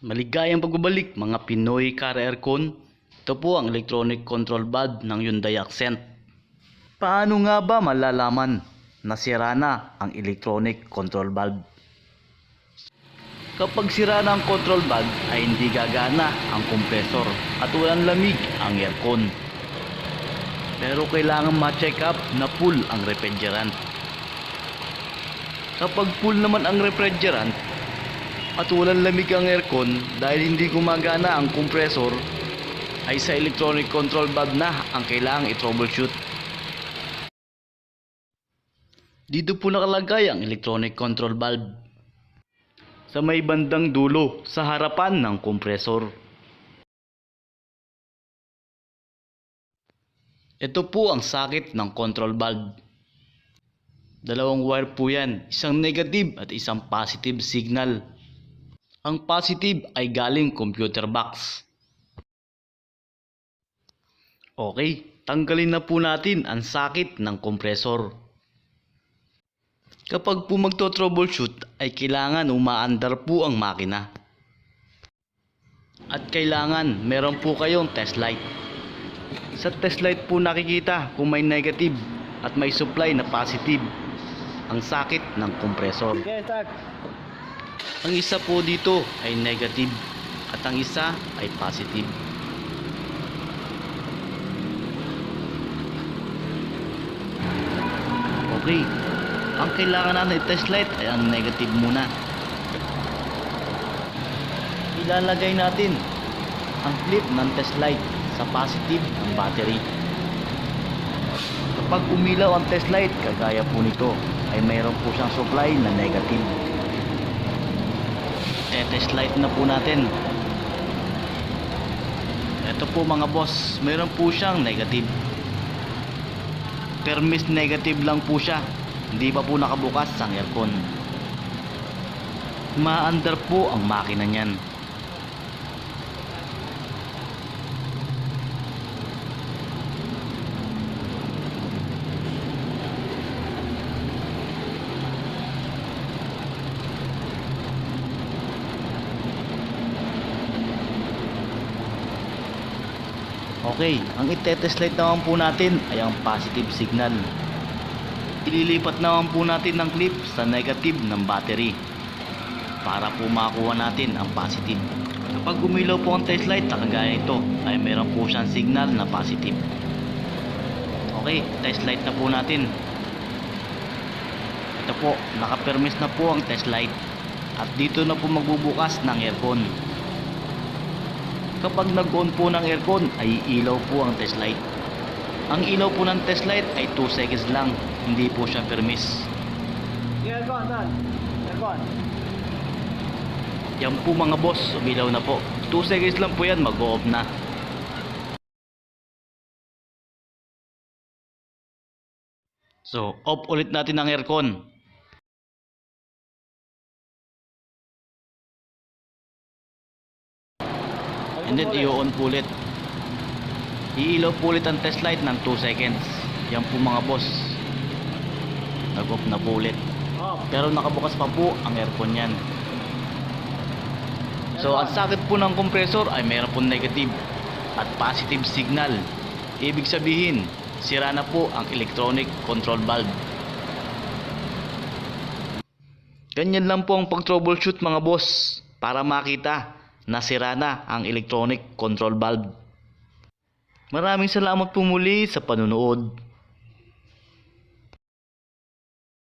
Maligayang pagbabalik mga Pinoy Car Aircon. Ito po ang electronic control valve ng Hyundai Accent. Paano nga ba malalaman na sira na ang electronic control valve? Kapag sira na ang control valve ay hindi gagana ang compressor at walang lamig ang aircon. Pero kailangan ma-check up na full ang refrigerant. Kapag full naman ang refrigerant, at walang lamig ang aircon dahil hindi gumagana ang compressor ay sa electronic control valve na ang kailangang i-troubleshoot. Dito po nakalagay ang electronic control valve sa may bandang dulo sa harapan ng compressor. Ito po ang sakit ng control valve. Dalawang wire po yan, isang negative at isang positive signal. Ang positive ay galing computer box. Okay, tanggalin na po natin ang sakit ng kompresor. Kapag po magto-troubleshoot ay kailangan umaandar po ang makina. At kailangan meron po kayong test light. Sa test light po nakikita kung may negative at may supply na positive ang sakit ng kompresor. Okay. Ang isa po dito ay negative at ang isa ay positive. Okay. Ang kailangan natin i-test light ay ang negative muna. Ilalagay natin ang clip ng test light sa positive ng battery. Kapag umilaw ang test light, kagaya po nito, ay mayroon po siyang supply na negative test light na po natin. Ito po mga boss meron po siyang negative. Permis negative lang po siya. Hindi pa po nakabukas ang aircon. Maandar po ang makina niyan Okay, ang itetest light naman po natin ay ang positive signal. Ililipat naman po natin ng clip sa negative ng battery para po makuha natin ang positive. Kapag umilaw po ang test light na kagaya ito ay meron po siyang signal na positive. Okay, test light na po natin. Ito po, nakapermis na po ang test light at dito na po magbubukas ng aircon. Kapag nag-on po ng aircon ay ilaw po ang test light. Ang ilaw po ng test light ay 2 seconds lang, hindi po siya permis. Aircon, done. Aircon. Yan po mga boss, umilaw na po. 2 seconds lang po yan, mag-off na. So, off ulit natin ang aircon. And then, i-on ulit. Iilaw po ulit ang test light ng 2 seconds. Yan po mga boss. Nag-off na po ulit. Off. Pero nakabukas pa po ang aircon yan. So, ang sakit po ng compressor ay mayroon po negative at positive signal. Ibig sabihin, sira na po ang electronic control valve. Ganyan lang po ang pag-troubleshoot mga boss para makita na sira na ang electronic control valve. Maraming salamat po muli sa panunood.